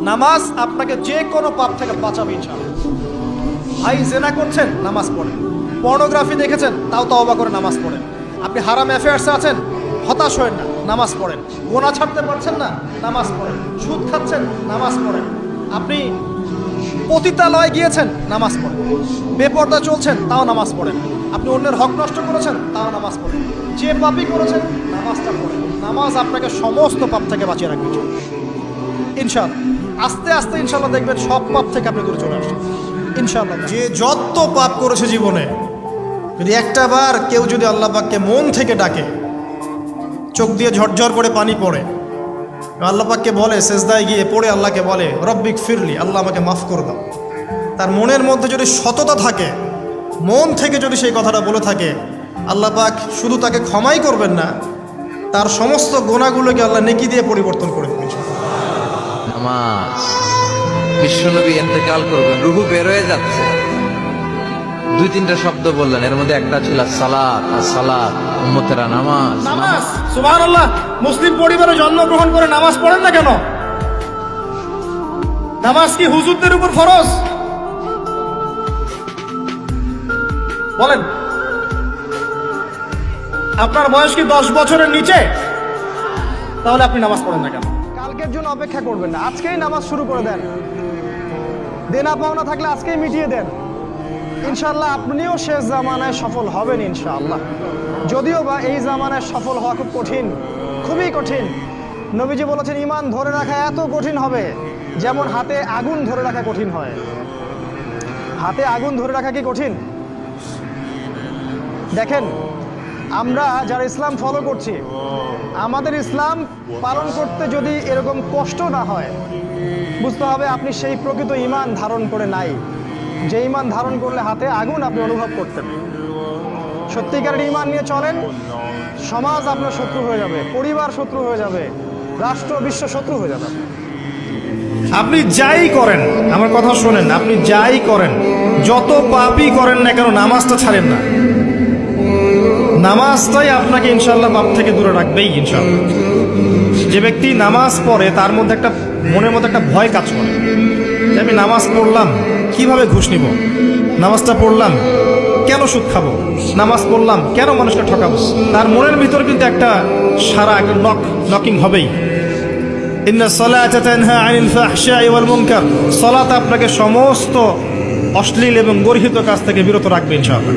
নামাজ আপনাকে যে কোনো পাপ থেকে বাঁচাবে ইনশাআল্লাহ। ভাই, জেনা করছেন, নামাজ পড়েন পর্নোগ্রাফি দেখেছেন, তাও তওবা করে নামাজ পড়েন। আপনি হারাম অ্যাফেয়ার্সে আছেন, হতাশ হয়েন না, নামাজ পড়েন। গোনা ছাড়তে পারছেন না, নামাজ পড়েন। সুদ খাচ্ছেন, নামাজ পড়েন। আপনি পতিতালয়ে গিয়েছেন, নামাজ পড়েন। বেপর্দা চলছেন, তাও নামাজ পড়েন। আপনি অন্যের হক নষ্ট করেছেন, তাও নামাজ পড়েন। যে পাপই করেছেন, নামাজটা পড়েন। নামাজ আপনাকে সমস্ত পাপ থেকে বাঁচিয়ে রাখবে। ইনশাআল্লাহ। আস্তে আস্তে ইনশাল্লাহ দেখবেন সব পাপ থেকে আপনি দূরে চলে আসছেন। ইনশাল্লাহ যে যত পাপ করেছে জীবনে, যদি একটা বার কেউ যদি আল্লাহ পাককে মন থেকে ডাকে, চোখ দিয়ে ঝরঝর করে পানি পড়ে, আল্লাহ পাককে বলে, সেজদায় গিয়ে পড়ে আল্লাহকে বলে, রব্বিক ফিরলি, আল্লাহ আমাকে মাফ করে দাও। তার মনের মধ্যে যদি সততা থাকে, মন থেকে যদি সেই কথাটা বলে থাকে, আল্লাহ পাক শুধু তাকে ক্ষমাই করবেন না, তার সমস্ত গোনাগুলোকে আল্লাহ নেকি দিয়ে পরিবর্তন করে দেবেন নামাজ। বিশ্বনবী এতেকাল করবেন, রুহু বের হয়ে যাচ্ছে। দুই, তিনটা শব্দ বললেন, এর মধ্যে একটা ছিল উম্মতেরা নামাজ। নামাজ? সুবাহ আল্লাহ মুসলিম পরিবারে জন্মগ্রহণ করে নামাজ পড়েন না কেন? নামাজ কি হুজুরদের উপর ফরজ? বলেন। আপনার বয়স কি দশ বছরের নিচে? তাহলে আপনি নামাজ পড়েন না কেন? কালকের জন্য অপেক্ষা করবেন না। আজকেই নামাজ শুরু করে দেন। দেনা পাওনা থাকলে আজকেই মিটিয়ে দেন। ইনশাল্লাহ আপনিও শেষ জামানায় সফল হবেন ইনশাআল্লাহ। যদিও বা এই জামানায় সফল হওয়া খুব কঠিন, খুবই কঠিন। নবীজি বলেছেন ইমান ধরে রাখা এত কঠিন হবে যেমন হাতে আগুন ধরে রাখা কঠিন হয়। হাতে আগুন ধরে রাখা কি কঠিন? দেখেন আমরা যারা ইসলাম ফলো করছি, আমাদের ইসলাম পালন করতে যদি এরকম কষ্ট না হয়, বুঝতে হবে আপনি সেই প্রকৃত ইমান ধারণ করে নাই। যে ইমান ধারণ করলে হাতে আগুন আপনি অনুভব করতেন। সত্যিকারের ইমান নিয়ে চলেন, সমাজ আপনার শত্রু হয়ে যাবে, পরিবার শত্রু হয়ে যাবে, রাষ্ট্র, বিশ্ব শত্রু হয়ে যাবে। আপনি যাই করেন, আমার কথা শোনেন, আপনি যাই করেন, যত পাপই করেন না কেন, নামাজটা ছাড়েন না। নামাজটাই আপনাকে ইনশাল্লাহ পাপ থেকে দূরে রাখবেই ইনশাল্লাহ যে ব্যক্তি নামাজ পড়ে, তার মধ্যে একটা মনের মধ্যে একটা ভয় কাজ করে। যে আমি নামাজ পড়লাম, কীভাবে ঘুষ নিব? নামাজটা পড়লাম, কেন সুদ খাব? নামাজ পড়লাম, কেন মানুষকে ঠকাবো? তার মনের ভিতর কিন্তু একটা সারা, একটা নক নকিং হবেই। সলাত আপনাকে সমস্ত অশ্লীল এবং গর্হিত কাজ থেকে বিরত রাখবে ইনশাআল্লাহ।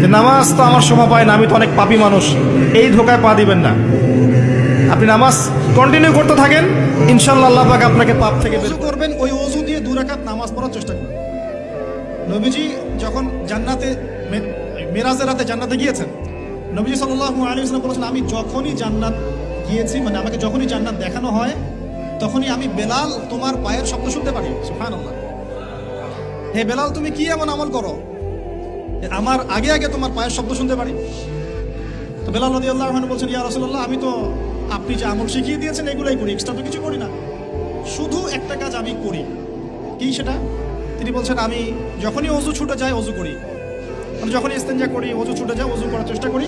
যে নামাজ তো আমার শোভা পায় না আমি তো অনেক পাপী মানুষ। এই ধোকায় পা দিবেন না। আপনি নামাজ কন্টিনিউ করতে থাকেন ইনশাল্লাহ আল্লাহ পাক আপনাকে পাপ থেকে বের করবেন ওই অজু দিয়ে দু রাকাত নামাজ পড়ার চেষ্টা করবেন নবীজি যখন জান্নাতে মেরাজের রাতে জান্নাতে গিয়েছেন নবীজি সাল্লাল্লাহু আলাইহি ওয়াসাল্লাম বলেছেন আমি যখনই জান্নাত গিয়েছি মানে আমাকে যখনই জান্নাত দেখানো হয় তখনই আমি বেলাল তোমার পায়ের শব্দ শুনতে পারি। সুবহানাল্লাহ। হে বেলাল তুমি কি এমন আমল করো? আমার আগে আগে তোমার পায়ের শব্দ শুনতে পারি। তো বেলাল নদী আল্লাহ রহমান বলছেন, ইয়া রসুল্লাহ আমি তো আপনি যে আমল শিখিয়ে দিয়েছেন, এগুলাই করি এক্সট্রা তো কিছু করি না। শুধু একটা কাজ আমি করি। কি সেটা? তিনি বলছেন, আমি যখনই অজু ছুটে যায়, অজু করি। মানে যখনই ইস্তেঞ্জা করি, অজু ছুটে যায়, অজু করার চেষ্টা করি।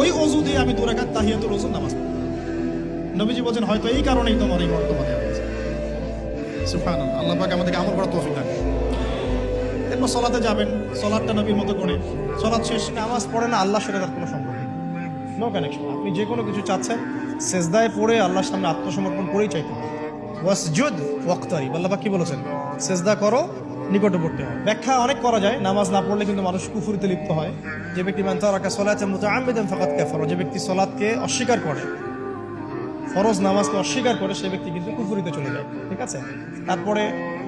ওই অজু দিয়ে আমি দুরাকাত তাহিয়াতুল অজু নামাজ। নবীজি বলছেন, হয়তো এই কারণেই তোমার এই বর্তমানে হয়েছে। আল্লাহ পাক আমাদেরকে আমল করার তৌফিক করুন। এরপর সলাতে যাবেন, সলাদটা নবীর মতো করে। সলাদ শেষ, নামাজ পড়ে না আল্লাহর সাথে তার কোনো সম্পর্ক নো কানেকশন আপনি যে কোনো কিছু চাচ্ছেন, সেজদায় পড়ে আল্লাহর সামনে আত্মসমর্পণ করেই চাইতে হবে। ওয়াসজুদ ওয়াক্তারি আল্লাহ কি বলেছেন? সেজদা করো, নিকটবর্তী হয় ব্যাখ্যা অনেক করা যায়, নামাজ না পড়লে কিন্তু মানুষ কুফুরিতে লিপ্ত হয়। যে ব্যক্তি মান্তারাকা সলাতে মুতাআম্মিদান ফাকাত কাফার, যে ব্যক্তি সলাদকে অস্বীকার করে, ফরজ নামাজকে অস্বীকার করে, সে ব্যক্তি কিন্তু কুফুরিতে চলে যায়। ঠিক আছে? তারপরে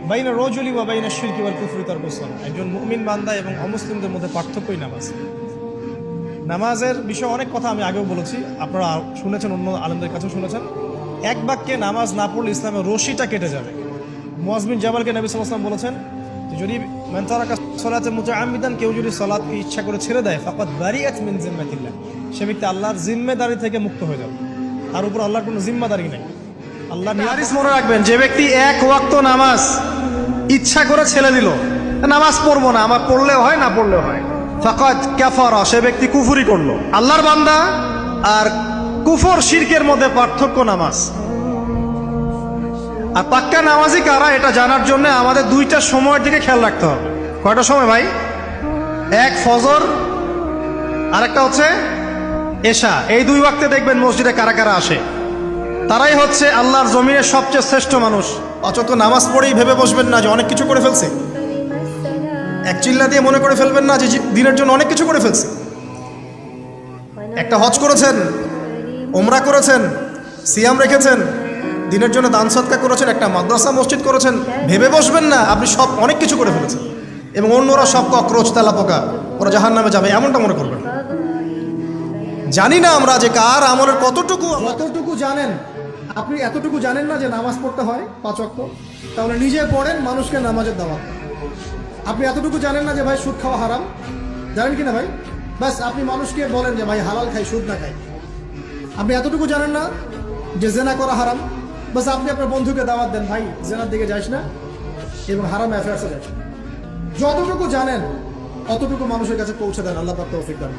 বাইনা রজুলি বা বাইনা শিরকি ওয়াল কুফরি তার গোসল। একজন মুমিন বান্দা এবং অমুসলিমদের মধ্যে পার্থক্যই নামাজ। নামাজের বিষয়ে অনেক কথা আমি আগেও বলেছি, আপনারা শুনেছেন, অন্য আলমদের কাছেও শুনেছেন। এক বাক্যে নামাজ না পড়লে ইসলামের রশিটা কেটে যাবে। মুয়াজবিন জাবালকে নবী সাল্লাম বলেছেন যদি মেন্তারাকা সলাতে মুতাআম্মিদান, কেউ যদি সলাৎকে ইচ্ছা করে ছেড়ে দেয় ফাকাত বারিআত মিন জিম্মাতিল্লাহ। সে ব্যক্তি আল্লাহর জিম্মেদারি থেকে মুক্ত হয়ে যাবে। তার উপর আল্লাহর কোনো জিম্মাদারি নেই। আল্লাহ হাদিস মনে রাখবেন, যে ব্যক্তি এক ওয়াক্ত নামাজ ইচ্ছা করে ছেড়ে দিল, নামাজ পড়ব না, আমার পড়লেও হয়, না পড়লেও হয়। ফাকাত কাফারা, সে ব্যক্তি কুফুরি করল। আল্লাহর বান্দা আর কুফর, শিরকের মধ্যে পার্থক্য নামাজ। আর পাক্কা নামাজি কারা, এটা জানার জন্য আমাদের দুইটা সময়ের দিকে খেয়াল রাখতে হবে। কয়টা সময় ভাই? এক ফজর, আরেকটা হচ্ছে এশা। এই দুই ওয়াক্তে দেখবেন মসজিদে কারা কারা আসে। তারাই হচ্ছে আল্লাহর জমিনের সবচেয়ে শ্রেষ্ঠ মানুষ। অচত নামাজ পড়েই ভেবে বসবেন না যে অনেক কিছু করে ফেলছে। এক চিল্লা দিয়ে মনে করে ফেলবেন না যে দিনের জন্য অনেক কিছু করে ফেলছে। একটা হজ করেছেন ওমরা করেছেন, সিয়াম রেখেছেন, দিনের জন্য দান সৎকার করেছেন, একটা মাদ্রাসা, মসজিদ করেছেন, ভেবে বসবেন না, আপনি সব অনেক কিছু করে ফেলেছেন। এবং অন্যরা সব ককরোচ তেলা পোকা ওরা জাহান নামে যাবে, এমনটা মনে করবেন। জানি না আমরা যে কার আমলের কতটুকু কতটুকু জানেন? আপনি এতটুকু জানেন না যে নামাজ পড়তে হয় পাঁচ তাহলে নিজে পড়েন, মানুষকে নামাজের দাওয়াত। আপনি এতটুকু জানেন না যে ভাই সুদ খাওয়া হারাম? জানেন কি না ভাই? ব্যাস, আপনি মানুষকে বলেন যে ভাই হালাল খাই, সুদ না খাই। আপনি এতটুকু জানেন না যে জেনা করা হারাম? বাস আপনি আপনার বন্ধুকে দাওয়াত দেন, ভাই, জেনার দিকে যাস না এবং হারাম অ্যাফেয়ার্সে যাস যতটুকু জানেন, অতটুকু মানুষের কাছে পৌঁছে দেন, আল্লাহ তৌফিক দান।